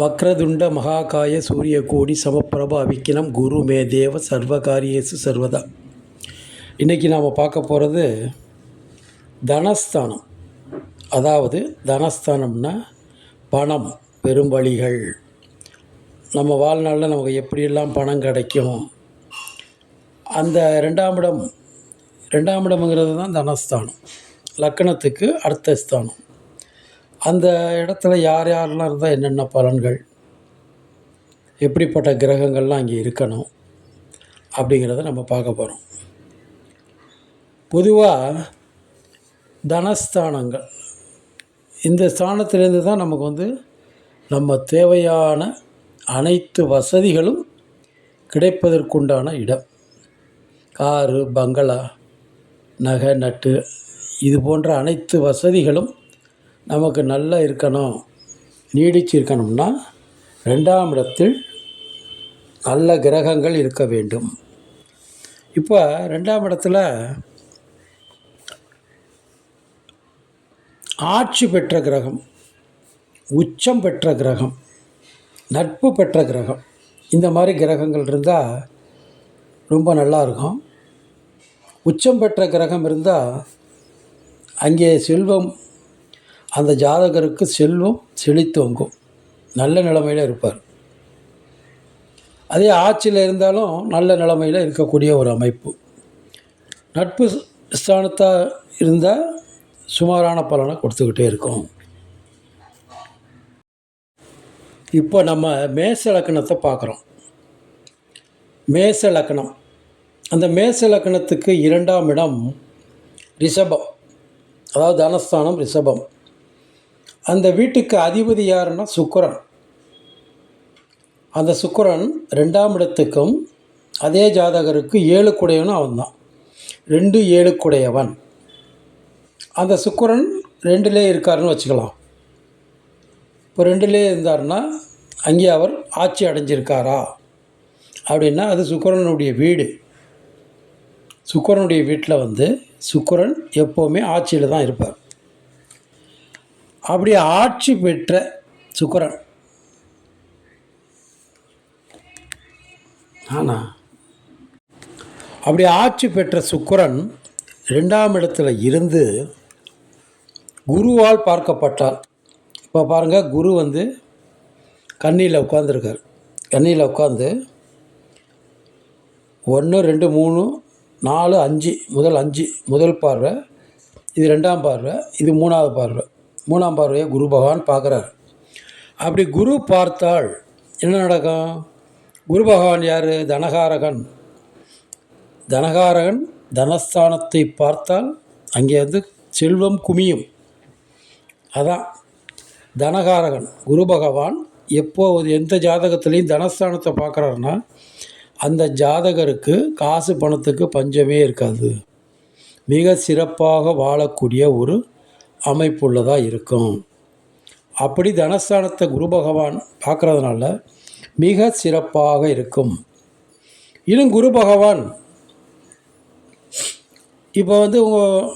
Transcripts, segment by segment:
வக்ரதுண்ட மகாகாய சூரியகோடி சமப்பிரப அவிக்கினம் குரு மே தேவ சர்வகாரியேசு சர்வதா. இன்றைக்கி நாம் பார்க்க போகிறது தனஸ்தானம். அதாவது தனஸ்தானம்னா பணம் பெரும் வழிகள். நம்ம வாழ்நாளில் நமக்கு எப்படியெல்லாம் பணம் கிடைக்கும்? அந்த ரெண்டாம் இடம் ரெண்டாம் இடம்ங்கிறது தான் தனஸ்தானம். லக்கணத்துக்கு அடுத்த ஸ்தானம் அந்த இடத்துல யார் யாரெல்லாம் இருந்தால் என்னென்ன பலன்கள்? எப்படிப்பட்ட கிரகங்கள்லாம் அங்கே இருக்கணும்? அப்படிங்கிறத நம்ம பார்க்க போகிறோம் பொதுவாக தனஸ்தானங்கள். இந்த ஸ்தானத்திலேருந்து தான் நமக்கு வந்து நம்ம தேவையான அனைத்து வசதிகளும் கிடைப்பதற்குண்டான இடம். காரு பங்களா நகை நட்டு இது போன்ற அனைத்து வசதிகளும் நமக்கு நல்லா இருக்கணும் நீடிச்சு இருக்கணும்னா ரெண்டாம் இடத்தில் நல்ல கிரகங்கள் இருக்க வேண்டும். இப்போ ரெண்டாம் இடத்துல ஆட்சி பெற்ற கிரகம் உச்சம் பெற்ற கிரகம் நட்பு பெற்ற கிரகம் இந்த மாதிரி கிரகங்கள் இருந்தால் ரொம்ப நல்லா இருக்கும். உச்சம் பெற்ற கிரகம் இருந்தால் அங்கே செல்வம் அந்த ஜாதகருக்கு செல்வம் செழித்தோங்கும் நல்ல நிலைமையில் இருப்பார். அதே ஆட்சியில் இருந்தாலும் நல்ல நிலைமையில் இருக்கக்கூடிய ஒரு அமைப்பு. நட்பு ஸ்தானத்தாக இருந்தால் சுமாரான பலனை கொடுத்துக்கிட்டே இருக்கும். இப்போ நம்ம மேச லக்கணத்தை பார்க்குறோம். மேச லக்கணம். அந்த மேச லக்கணத்துக்கு இரண்டாம் இடம் ரிஷபம். அதாவது தனஸ்தானம் ரிஷபம். அந்த வீட்டுக்கு அதிபதி யாருன்னா சுக்கரன். அந்த சுக்கரன் ரெண்டாம் இடத்துக்கும் அதே ஜாதகருக்கு ஏழுக்குடையவனும் அவன் தான் ரெண்டு ஏழு குடையவன். அந்த சுக்கரன் ரெண்டுலே இருக்காருன்னு வச்சுக்கலாம். இப்போ ரெண்டுலே இருந்தார்னா அங்கே அவர் ஆட்சி அடைஞ்சிருக்காரா? அப்படின்னா அது சுக்கரனுடைய வீடு. சுக்கரனுடைய வீட்டில் வந்து சுக்கரன் எப்போவுமே ஆட்சியில் தான் இருப்பார். அப்படி ஆட்சி பெற்ற சுக்கரன். ஆனா அப்படி ஆட்சி பெற்ற சுக்கரன் ரெண்டாம் இடத்துல இருந்து குருவால் பார்க்கப்பட்டார் இப்போ பாருங்கள் குரு வந்து கண்ணியில் உட்காந்துருக்கார் கண்ணியில் உட்காந்து ஒன்று ரெண்டு மூணு நாலு அஞ்சு முதல் அஞ்சு முதல் பார்வை இது ரெண்டாம் பார்வை இது மூணாவது பார்வை. மூணாம் பார்வையை குரு பகவான் பார்க்குறார். அப்படி குரு பார்த்தால் என்ன நடக்கும்? குரு பகவான் யார்? தனகாரகன். தனகாரகன் தனஸ்தானத்தை பார்த்தால் அங்கே வந்து செல்வம் குமியும். அதான். தனகாரகன் குரு பகவான் எப்போது எந்த ஜாதகத்துலேயும் தனஸ்தானத்தை பார்க்குறாருன்னா அந்த ஜாதகருக்கு காசு பணத்துக்கு பஞ்சமே இருக்காது. மிக சிறப்பாக வாழக்கூடிய ஒரு அமைப்புள்ளதாக இருக்கும். அப்படி தனஸ்தானத்தை குரு பகவான் பார்க்குறதுனால மிக சிறப்பாக இருக்கும். இன்னும் குரு பகவான் இப்போ வந்து உங்கள்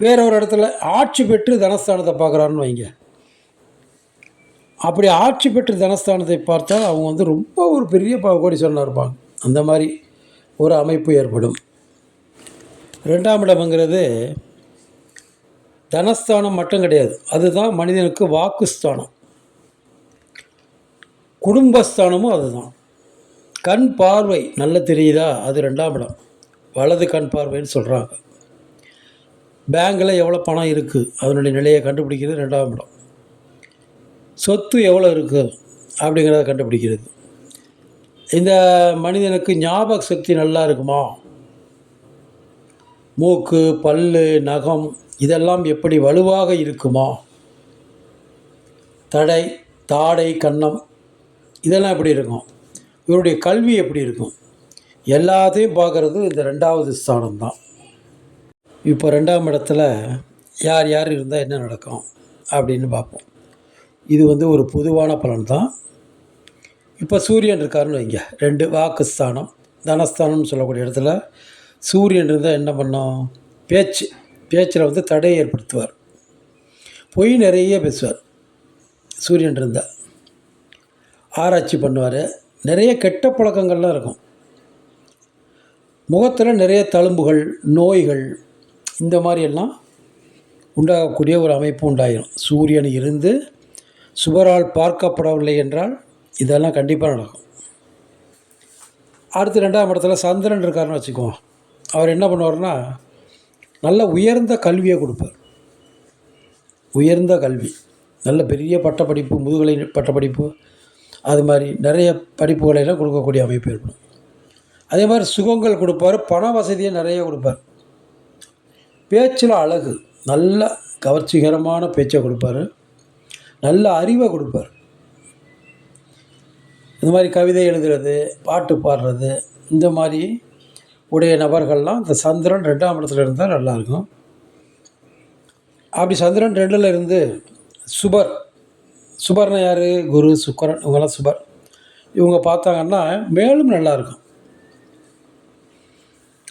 வேற ஒரு இடத்துல ஆட்சி பெற்று தனஸ்தானத்தை பார்க்குறாருன்னு வைங்க. அப்படி ஆட்சி பெற்று தனஸ்தானத்தை பார்த்தால் அவங்க வந்து ரொம்ப ஒரு பெரிய கோடீஸ்வரனாக இருப்பாங்க. அந்த மாதிரி ஒரு அமைப்பு ஏற்படும். ரெண்டாம் இடம்ங்கிறது தனஸ்தானம் மட்டும் கிடையாது. அதுதான் மனிதனுக்கு வாக்குஸ்தானம். குடும்பஸ்தானமும் அதுதான். கண் பார்வை நல்ல தெரியுதா? அது ரெண்டாம் இடம். வலது கண் பார்வைன்னு சொல்கிறாங்க பேங்கில் எவ்வளோ பணம் இருக்குது அதனுடைய நிலையை கண்டுபிடிக்கிறது ரெண்டாம் இடம். சொத்து எவ்வளோ இருக்குது அப்படிங்கிறத கண்டுபிடிக்கிறது. இந்த மனிதனுக்கு ஞாபக சக்தி நல்லா இருக்குமா? மூக்கு பல் நகம் இதெல்லாம் எப்படி வலுவாக இருக்குமா? தடை தாடை கன்னம் இதெல்லாம் எப்படி இருக்கும்? இவருடைய கல்வி எப்படி இருக்கும்? எல்லாத்தையும் பார்க்குறது இந்த ரெண்டாவது ஸ்தானம் தான் இப்போ ரெண்டாம் இடத்துல யார் யார் இருந்தால் என்ன நடக்கும் அப்படின்னு பார்ப்போம். இது வந்து ஒரு பொதுவான பலன் தான் இப்போ சூரியன் இருக்காருன்னு வைங்க. ரெண்டு வாக்குஸ்தானம் தனஸ்தானம்னு சொல்லக்கூடிய இடத்துல சூரியன் இருந்தால் என்ன பண்ணோம்? பேச்சு பேச்சில் வந்து தடையை ஏற்படுத்துவார். பொய் நிறைய பேசுவார் சூரியன் இருந்தால் ஆராய்ச்சி பண்ணுவார். நிறைய கெட்ட பழக்கங்கள்லாம் இருக்கும். முகத்தில் நிறைய தழும்புகள் நோய்கள் இந்த மாதிரியெல்லாம் உண்டாகக்கூடிய ஒரு அமைப்பு உண்டாயிரும். சூரியன் இருந்து சுவரால் பார்க்கப்படவில்லை என்றால் இதெல்லாம் கண்டிப்பாக நடக்கும். அடுத்து ரெண்டாம் இடத்துல சந்திரன் இருக்காருன்னு வச்சுக்குவோம். அவர் என்ன பண்ணுவார்னா நல்ல உயர்ந்த கல்வியை கொடுப்பார். உயர்ந்த கல்வி. நல்ல பெரிய பட்டப்படிப்பு முதுகலை பட்டப்படிப்பு அது மாதிரி நிறைய படிப்புகளை எல்லாம் கொடுக்கக்கூடிய அமைப்பு இருக்கணும் அதே மாதிரி சுகங்கள் கொடுப்பார் பண வசதியை நிறைய கொடுப்பார். பேச்சில் அழகு நல்ல கவர்ச்சிகரமான பேச்சை கொடுப்பார். நல்ல அறிவை கொடுப்பார். இந்த மாதிரி கவிதை எழுதுறது பாட்டு பாடுறது இந்த மாதிரி உடைய நபர்கள்லாம் இந்த சந்திரன் ரெண்டாம் இடத்துல இருந்தால் நல்லாயிருக்கும். அப்படி சந்திரன் ரெண்டில் இருந்து சுபர் சுபர்னா யார்? குரு சுக்கரன் இவங்கெல்லாம் சுபர். இவங்க பார்த்தாங்கன்னா மேலும் நல்லாயிருக்கும்.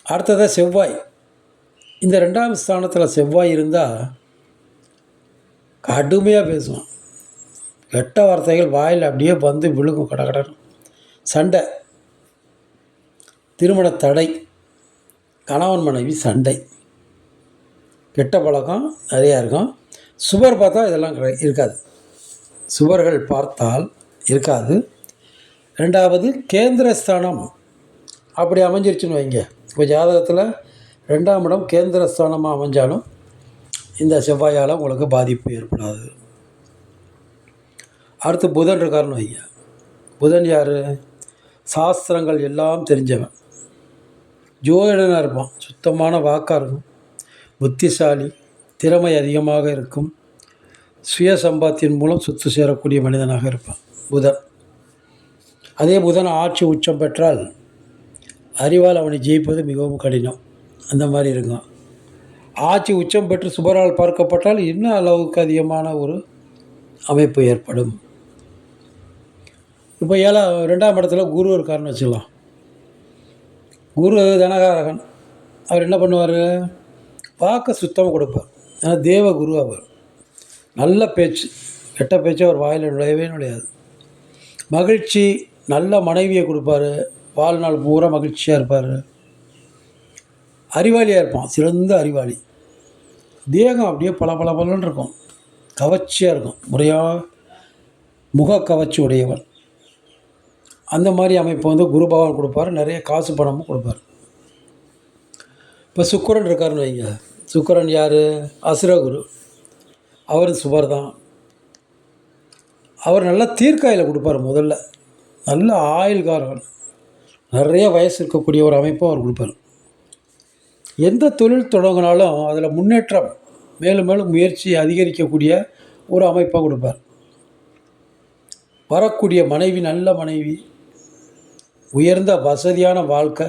அடுத்ததாக செவ்வாய். இந்த ரெண்டாம் ஸ்தானத்தில் செவ்வாய் இருந்தால் கடுமையாக பேசுவான். கெட்ட வார்த்தைகள் வாயில் அப்படியே வந்து விழுகும் கட சண்டை திருமண தடை. கணவன் மனைவி சண்டை. கெட்ட பழக்கம் நிறையா இருக்கும். சுவர் பார்த்தா இதெல்லாம் கிடை- இருக்காது. சுவர்கள் பார்த்தால் இருக்காது. ரெண்டாவது கேந்திரஸ்தானம். அப்படி அமைஞ்சிருச்சுன்னு வைங்க. இப்போ ஜாதகத்தில் ரெண்டாம் இடம் கேந்திரஸ்தானமாக அமைஞ்சாலும் இந்த செவ்வாயால் உங்களுக்கு பாதிப்பு ஏற்படாது. அடுத்து புதன் இருக்காருன்னு வைங்க. புதன் யார்? சாஸ்திரங்கள் எல்லாம் தெரிஞ்சவன். ஜோதிடனாக இருப்பான். சுத்தமான வாக்காக இருக்கும். புத்திசாலி திறமை அதிகமாக இருக்கும். சுய சம்பாத்தியின் மூலம் சொத்து சேரக்கூடிய மனிதனாக இருப்பான். புதன். அதே புதன் ஆட்சி உச்சம் பெற்றால் அறிவால் அவனை ஜெயிப்பது மிகவும் கடினம். அந்த மாதிரி இருக்கும். ஆட்சி உச்சம் பெற்று சுபரால் பார்க்கப்பட்டால் இன்னும் அளவுக்கு அதிகமான ஒரு அமைப்பு ஏற்படும். இப்போ ஏழா ரெண்டாம் இடத்துல குரு இருக்காருன்னு வச்சுக்கலாம். குரு தனகாரகன் அவர் என்ன பண்ணுவார்? பார்க்க சுத்தமாக கொடுப்பார். ஏன்னா தேவ குரு அவர். நல்ல பேச்சு. கெட்ட பேச்சு அவர் வாயில் நுழையவே நுழையாது. மகிழ்ச்சி நல்ல மனைவியை கொடுப்பாரு. வாழ்நாள் பூரா மகிழ்ச்சியாக இருப்பார். அறிவாளியாக இருப்பான். சிறந்த அறிவாளி. தேகம் அப்படியே பல பல பலன்னு இருக்கும். கவர்ச்சியாக இருக்கும். முறையாக முக கவர்ச்சி உடையவன். அந்த மாதிரி அமைப்பு வந்து குரு பகவான் கொடுப்பாரு நிறைய காசு பணமும் கொடுப்பார். இப்போ சுக்கரன் இருக்காருன்னு வைங்க. சுக்கரன் யார்? அசுரகுரு அவர் சுபர் தான் அவர் நல்லா தீர்க்காயில் கொடுப்பார் முதல்ல. நல்ல ஆயுள்காரன் நிறைய வயசு இருக்கக்கூடிய ஒரு அமைப்பும் அவர் கொடுப்பார். எந்த தொழில் தொடங்கினாலும் அதில் முன்னேற்றம் மேலும் மேலும் முயற்சி அதிகரிக்கக்கூடிய ஒரு அமைப்பாக கொடுப்பார். வரக்கூடிய மனைவி நல்ல மனைவி உயர்ந்த வசதியான வாழ்க்கை.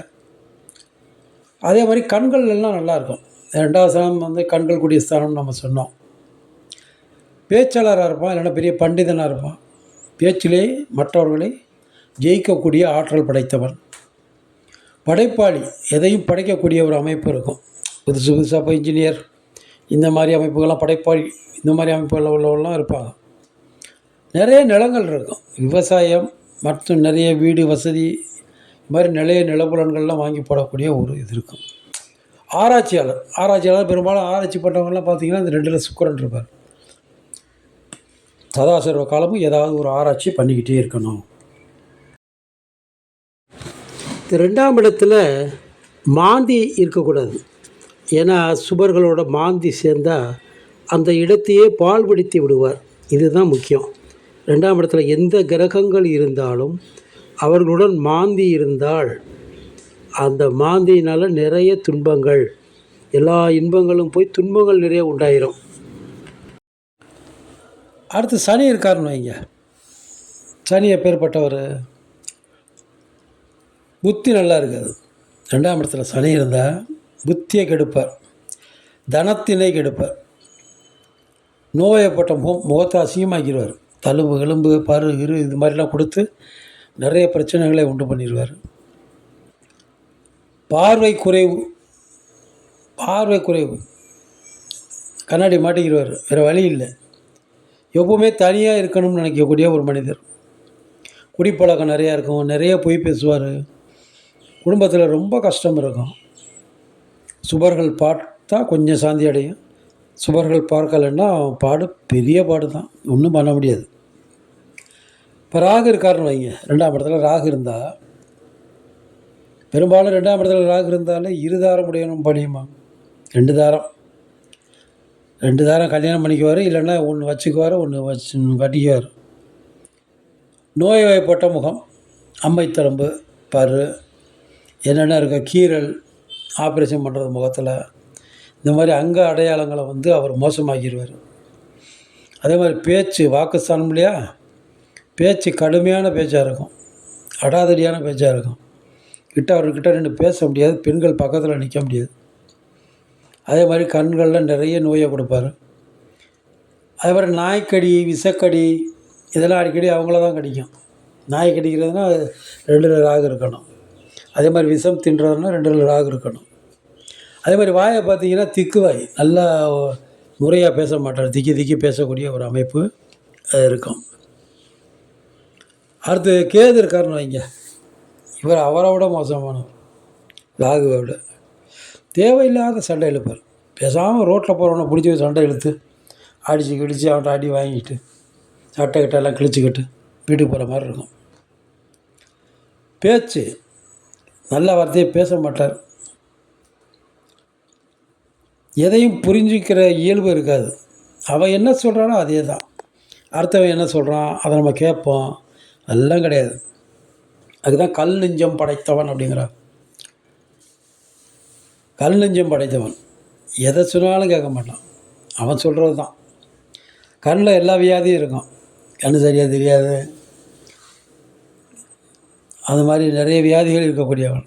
அதே மாதிரி கண்கள் எல்லாம் நல்லாயிருக்கும் ரெண்டாவது ஸ்தானம் வந்து கண்கள் கூடிய ஸ்தானம்னு நம்ம சொன்னோம். பேச்சாளராக இருப்பான் இல்லைன்னா பெரிய பண்டிதனாக இருப்பான். பேச்சிலே மற்றவர்களை ஜெயிக்கக்கூடிய ஆற்றல் படைத்தவன். படைப்பாளி எதையும் படைக்கக்கூடிய ஒரு அமைப்பு இருக்கும். புதுசு புதுசாக இப்போ இன்ஜினியர் இந்த மாதிரி அமைப்புகள்லாம் படைப்பாளி இந்த மாதிரி அமைப்புகள் உள்ளவங்களாம் இருப்பாங்க. நிறைய நிலங்கள் இருக்கும். விவசாயம் மற்றும் நிறைய வீடு வசதி இது மாதிரி நிறைய நிலப்புலன்கள்லாம் வாங்கி போடக்கூடிய ஒரு இது இருக்கும். ஆராய்ச்சியாளர் ஆராய்ச்சியாளர் பெரும்பாலும் ஆராய்ச்சி பண்ணுறவங்கலாம் பார்த்தீங்கன்னா இந்த ரெண்டில் சுக்கரன் இருப்பார். சதாசர்வ காலமும் ஏதாவது ஒரு ஆராய்ச்சி பண்ணிக்கிட்டே இருக்கணும். இந்த ரெண்டாம் இடத்துல மாந்தி இருக்கக்கூடாது. ஏன்னா சுபர்களோட மாந்தி சேர்ந்தால் அந்த இடத்தையே பால்படுத்தி விடுவார். இதுதான் முக்கியம். ரெண்டாம் இடத்துல எந்த கிரகங்கள் இருந்தாலும் அவர்களுடன் மாந்தி இருந்தால் அந்த மாந்தியினால் நிறைய துன்பங்கள். எல்லா இன்பங்களும் போய் துன்பங்கள் நிறைய உண்டாயிரும். அடுத்து சனி இருக்காருன்னு வைங்க. சனி எப்பேற்பட்டவர் புத்தி நல்லா இருக்காது. ரெண்டாம் இடத்துல சனி இருந்தால் புத்தியை கெடுப்பார். தனத்தினை கெடுப்பார். நோயப்பட்ட முகம் முகத்தை அசிங்கமாக்கிடுவார். தழும்பு எலும்பு பரு இரு இது மாதிரிலாம் கொடுத்து நிறைய பிரச்சனைகளை உண்டு பண்ணிடுவார். பார்வை குறைவு பார்வை குறைவு. கண்ணாடி மாட்டிக்கிறவர் வேறு வழி இல்லை. எப்பவுமே தனியாக இருக்கணும்னு நினைக்கக்கூடிய ஒரு மனிதர். குடிப்பழக்கம் நிறையா இருக்கும் நிறைய பொய் பேசுவார். குடும்பத்தில் ரொம்ப கஷ்டம் இருக்கும். சுபர்கள் பார்த்தா கொஞ்சம் சாந்தி அடையும். சுபர்கள் பார்க்கலைன்னா பாடு பெரிய பாடு தான் ஒன்றும் பண்ண முடியாது. இப்போ ராகு இருக்காருன்னு வைங்க. ரெண்டாம் இடத்துல ராகு இருந்தால் பெரும்பாலும் ரெண்டாம் இடத்துல ராகு இருந்தாலே இரு தாரம் உடையணும் பண்ணியுமா ரெண்டு தாரம். ரெண்டு தாரம் கல்யாணம் பண்ணிக்குவார் இல்லைன்னா ஒன்று வச்சுக்குவார் ஒன்று வச்சு கட்டிக்குவார். நோய் வாய்ப்பட்ட முகம் அம்மைத்தளம்பு பரு என்னென்ன இருக்க கீரல் ஆப்ரேஷன் பண்ணுறது முகத்தில் இந்த மாதிரி அங்க அடையாளங்களை வந்து அவர் மோசமாக்கிடுவார். அதே மாதிரி பேச்சு வாக்குஸ்தானம் இல்லையா? பேச்சு கடுமையான பேச்சாக இருக்கும். அடாதடியான பேச்சாக இருக்கும். கிட்ட அவர்கிட்ட நின்று பேச முடியாது. பெண்கள் பக்கத்தில் நிற்க முடியாது. அதே மாதிரி கண்களில் நிறைய நோயை கொடுப்பார். அதே மாதிரி நாய்க்கடி விஷக்கடி இதெல்லாம் அடிக்கடி அவங்கள தான் கடிக்கும். நாய் கடிக்கிறதுனா ரெண்டு ராகு இருக்கணும். அதே மாதிரி விஷம் தின்றதுனா ரெண்டு ராகு இருக்கணும். அதே மாதிரி வாயை பார்த்தீங்கன்னா திக்கு வாய். நல்லா முறையாக பேச மாட்டார். திக்கி திக்கி பேசக்கூடிய ஒரு அமைப்பு இருக்கும். அடுத்து கேது இருக்காருன்னு வைங்க. இவர் அவரை விட மோசமானவர். ராகுவை விட. தேவையில்லாத சண்டை இழுப்பார். பேசாமல் ரோட்டில் போகிறவனை பிடிச்சி சண்டை இழுத்து அடித்து கிடிச்சு அவன்கிட்ட அடி வாங்கிட்டு சட்டை கிட்ட எல்லாம் கிழிச்சிக்கிட்டு வீட்டுக்கு போகிற மாதிரி இருக்கும். பேச்சு. நல்ல வார்த்தையை பேச மாட்டார். எதையும் புரிஞ்சிக்கிற இயல்பு இருக்காது. அவன் என்ன சொல்கிறானோ அதே தான் அடுத்தவன் என்ன சொல்கிறான் அதை நம்ம கேட்போம். அதெல்லாம் கிடையாது. அதுதான் கல் நெஞ்சம் படைத்தவன் அப்படிங்கிறான் கல் நெஞ்சம் படைத்தவன். எதை சொன்னாலும் கேட்க மாட்டான். அவன் சொல்கிறது தான் கண்ணில் எல்லா வியாதியும் இருக்கும். கண்ணு சரியாக தெரியாது. அது மாதிரி நிறைய வியாதிகள் இருக்கக்கூடியவன்.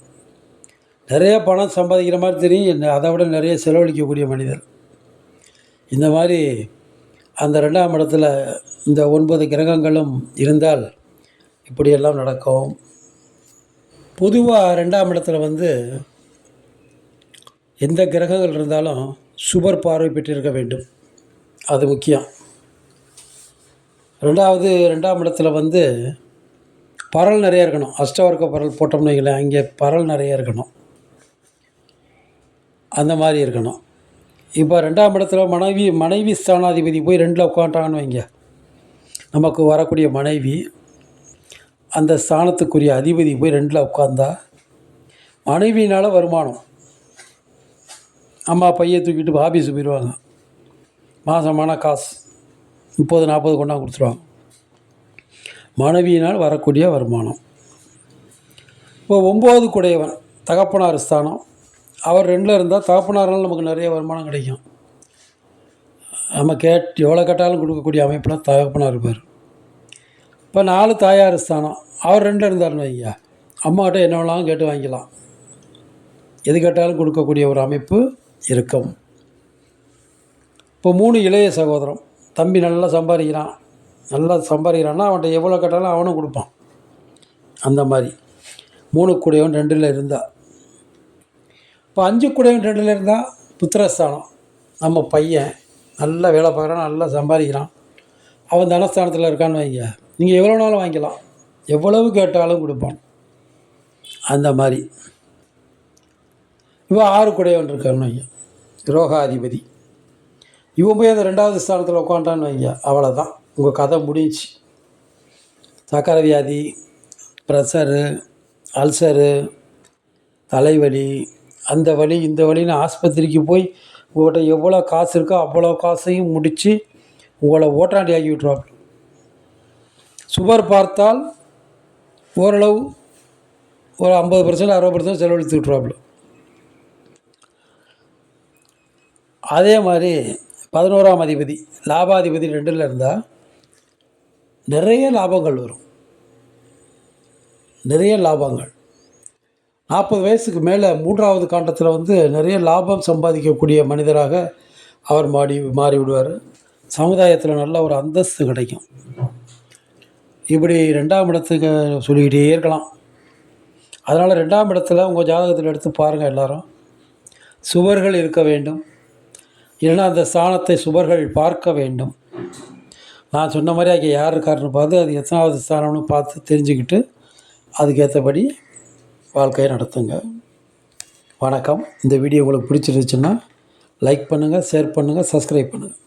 நிறைய பணம் சம்பாதிக்கிற மாதிரி தெரியும். என்ன- அதை விட நிறைய செலவழிக்கக்கூடிய மனிதர். இந்த மாதிரி அந்த ரெண்டாம் இடத்துல இந்த ஒன்பது கிரகங்களும் இருந்தால் இப்படியெல்லாம் நடக்கும். பொதுவாக ரெண்டாம் இடத்துல வந்து எந்த கிரகங்கள் இருந்தாலும் சுபர் பார்வை பெற்றிருக்க வேண்டும். அது முக்கியம். ரெண்டாவது ரெண்டாம் இடத்துல வந்து பரல் நிறைய இருக்கணும். அஷ்டவர்க்க பரல் போட்டோம்னு வைங்களேன் அங்கே பரல் நிறைய இருக்கணும். அந்த மாதிரி இருக்கணும். இப்போ ரெண்டாம் இடத்துல மனைவி மனைவி ஸ்தானாதிபதி போய் ரெண்டில் உட்காந்துட்டாங்கன்னு வைங்க. நமக்கு வரக்கூடிய மனைவி அந்த ஸ்தானத்துக்குரிய அதிபதி போய் ரெண்டில் உட்காந்தா மனைவியினால் வருமானம். அம்மா பையை தூக்கிட்டு ஆஃபீஸுக்கு போயிடுவாங்க மாதமான காசு. முப்பது நாற்பது கொண்டாந்து கொடுத்துருவாங்க. மனைவியினால் வரக்கூடிய வருமானம். இப்போ ஒம்பது குடையவன் தகப்பனார் ஸ்தானம். அவர் ரெண்டில் இருந்தால் தகப்பனாரால் நமக்கு நிறைய வருமானம் கிடைக்கும். நம்ம கேட் எவ்வளோ கேட்டாலும் கொடுக்கக்கூடிய அமைப்பில் தகப்பனார் இருப்பார். இப்போ நாலு தாயார் ஸ்தானம். அவர் ரெண்டில் இருந்தாருன்னு வைங்க. அம்மாகிட்ட என்ன வேணாலும் கேட்டு வாங்கிக்கலாம். எது கேட்டாலும் கொடுக்கக்கூடிய ஒரு அமைப்பு இருக்கும். இப்போ மூணு இளைய சகோதரம். தம்பி நல்லா சம்பாதிக்கிறான். நல்லா சம்பாதிக்கிறான்னா அவன்கிட்ட எவ்வளோ கேட்டாலும் அவனும் கொடுப்பான். அந்த மாதிரி. மூணு கூடையவன் ரெண்டில் இருந்தால் இப்போ அஞ்சு கூடையவன் ரெண்டில் இருந்தால் புத்திரஸ்தானம். நம்ம பையன் நல்லா வேலை பார்க்குறான் நல்லா சம்பாதிக்கிறான். அவன் தனஸ்தானத்தில் இருக்கான்னு வைங்க. நீங்கள் எவ்வளோ நாளும் வாங்கிக்கலாம். எவ்வளவு கேட்டாலும் கொடுப்பான். அந்த மாதிரி. இவன் ஆறு குடையவன் இருக்கான்னு வைங்க. ரோகாதிபதி இவன் போய் அந்த ரெண்டாவது ஸ்தானத்தில் உட்காண்டான்னு வைங்க. அவ்வளோதான் உங்கள் கதை முடிஞ்சு சக்கரை வியாதி ப்ரெஷரு அல்சரு தலைவலி அந்த வழி இந்த வழின்னு ஆஸ்பத்திரிக்கு போய் உங்கள்கிட்ட எவ்வளோ காசு இருக்கோ அவ்வளோ காசையும் முடித்து உங்களை ஓட்டாண்டி ஆக்கி விட்ருவாங்க சுவர் பார்த்தால் ஓரளவு ஒரு ஐம்பது பர்சன்ட் அறுபது பர்சன்ட் செலவழித்து விட்ருவாப்புல அதே மாதிரி பதினோராம் அதிபதி லாபாதிபதி ரெண்டில் இருந்தால் நிறைய லாபங்கள் வரும். நிறைய லாபங்கள். நாற்பது வயசுக்கு மேலே மூன்றாவது காண்டத்தில் வந்து நிறைய லாபம் சம்பாதிக்கக்கூடிய மனிதராக அவர் மாறி மாறி விடுவார் சமுதாயத்தில் நல்ல ஒரு அந்தஸ்து கிடைக்கும். இப்படி ரெண்டாம் இடத்துக்கு சொல்லிக்கிட்டே இருக்கலாம். அதனால் ரெண்டாம் இடத்துல உங்கள் ஜாதகத்தில் எடுத்து பாருங்கள் எல்லாரும். சுவர்கள் இருக்க வேண்டும். இல்லைன்னா அந்த ஸ்தானத்தை சுவர்கள் பார்க்க வேண்டும். நான் சொன்ன மாதிரி அங்கே யார் இருக்காருன்னு பார்த்து அது எத்தனாவது ஸ்தானம்னு பார்த்து தெரிஞ்சுக்கிட்டு அதுக்கேற்றபடி வாழ்க்கையை நடத்துங்க. வணக்கம். இந்த வீடியோ உங்களுக்கு பிடிச்சிருந்துச்சுன்னா லைக் பண்ணுங்கள் ஷேர் பண்ணுங்கள் சப்ஸ்கிரைப் பண்ணுங்கள்